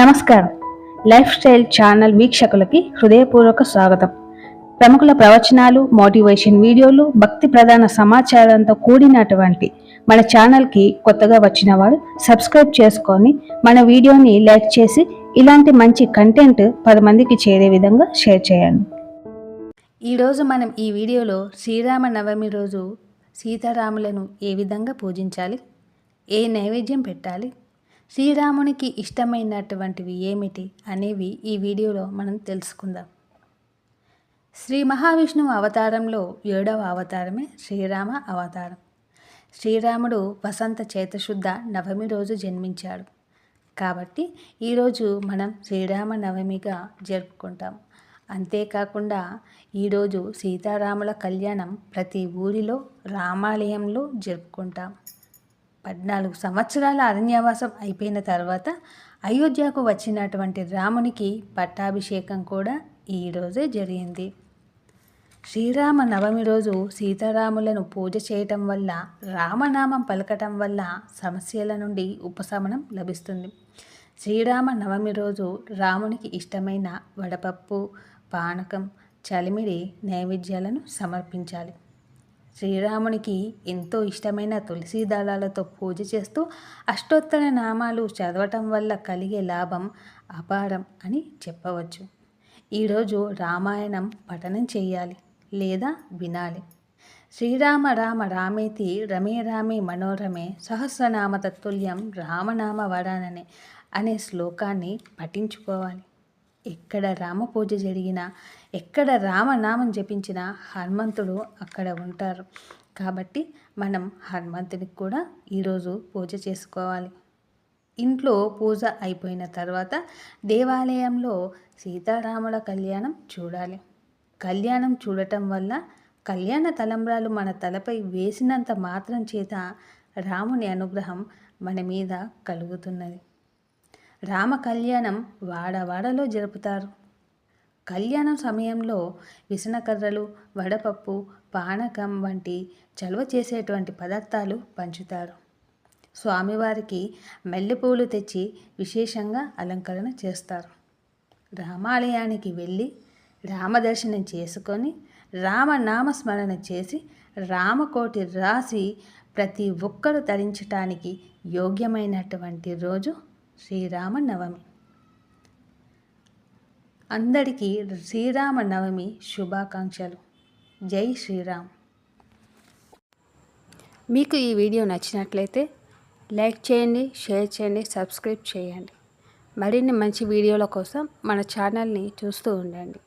నమస్కారం. Life style channel వీక్షకులకి హృదయపూర్వక స్వాగతం. ప్రముఖుల ప్రవచనాలు మోటివేషన్ వీడియోలు భక్తి ప్రధాన సమాచారంతో కూడినటువంటి మన ఛానల్కి కొత్తగా వచ్చిన వారు సబ్స్క్రైబ్ చేసుకొని మన వీడియోని లైక్ చేసి ఇలాంటి మంచి కంటెంట్ పది మందికి చేరే విధంగా షేర్ చేయండి. ఈరోజు మనం ఈ వీడియోలో శ్రీరామ నవమి రోజు సీతారాములను ఏ విధంగా పూజించాలి? ఏ నైవేద్యం పెట్టాలి? శ్రీరామునికి ఇష్టమైనటువంటివి ఏమిటి అనేవి ఈ వీడియోలో మనం తెలుసుకుందాం. శ్రీ మహావిష్ణువు అవతారంలో ఏడవ అవతారమే శ్రీరామ అవతారం. శ్రీరాముడు వసంత చేతశుద్ధ నవమి రోజు జన్మించాడు. కాబట్టి ఈరోజు మనం శ్రీరామ నవమిగా జరుపుకుంటాం. అంతేకాకుండా ఈరోజు సీతారాముల కళ్యాణం ప్రతి ఊరిలో రామాలయంలో జరుపుకుంటాం. పద్నాలుగు సంవత్సరాల అరణ్యవాసం అయిపోయిన తర్వాత అయోధ్యకు వచ్చినటువంటి రామునికి పట్టాభిషేకం కూడా ఈరోజే జరిగింది. శ్రీరామ నవమి రోజు సీతారాములను పూజ చేయటం వల్ల రామనామం పలకటం వల్ల సమస్యల నుండి ఉపశమనం లభిస్తుంది. శ్రీరామ నవమి రోజు రామునికి ఇష్టమైన వడపప్పు పానకం చలిమిడి నైవేద్యాలను సమర్పించాలి. శ్రీరామునికి ఎంతో ఇష్టమైన తులసి దళాలతో పూజ చేస్తూ అష్టోత్తర నామాలు చదవటం వల్ల కలిగే లాభం అపారం అని చెప్పవచ్చు. ఈరోజు రామాయణం పఠనం చేయాలి లేదా వినాలి? శ్రీరామ రామ రామేతి రమే రామే మనోరమే సహస్రనామ తత్తుల్యం రామనామ వరాననే అనే శ్లోకాన్ని పఠించుకోవాలి. ఎక్కడ రామ పూజ జరిగినా ఎక్కడ రామనామం జపించినా హనుమంతుడు అక్కడ ఉంటారు. కాబట్టి మనం హనుమంతునికి కూడా ఈరోజు పూజ చేసుకోవాలి. ఇంట్లో పూజ అయిపోయిన తర్వాత దేవాలయంలో సీతారాముల కళ్యాణం చూడాలి. కళ్యాణం చూడటం వల్ల కళ్యాణ తలంబ్రాలు మన తలపై వేసినంత మాత్రం చేత రాముని అనుగ్రహం మన మీద కలుగుతున్నది. రామ కళ్యాణం వాడవాడలో జరుపుతారు. కళ్యాణం సమయంలో విసనకర్రలు వడపప్పు పానకం వంటి చలువ చేసేటువంటి పదార్థాలు పంచుతారు. స్వామివారికి మల్లెపూలు తెచ్చి విశేషంగా అలంకరణ చేస్తారు. రామాలయానికి వెళ్ళి రామదర్శనం చేసుకొని రామనామస్మరణ చేసి రామకోటి రాసి ప్రతి ఒక్కరు తరించటానికి యోగ్యమైనటువంటి రోజు శ్రీరామ నవమి అందరికీ శ్రీరామ నవమి శుభాకాంక్షలు. జై శ్రీరామ్. మీకు ఈ వీడియో నచ్చినట్లయితే లైక్ చేయండి షేర్ చేయండి సబ్స్క్రైబ్ చేయండి. మరిన్ని మంచి వీడియోల కోసం మన ఛానల్ని చూస్తూ ఉండండి.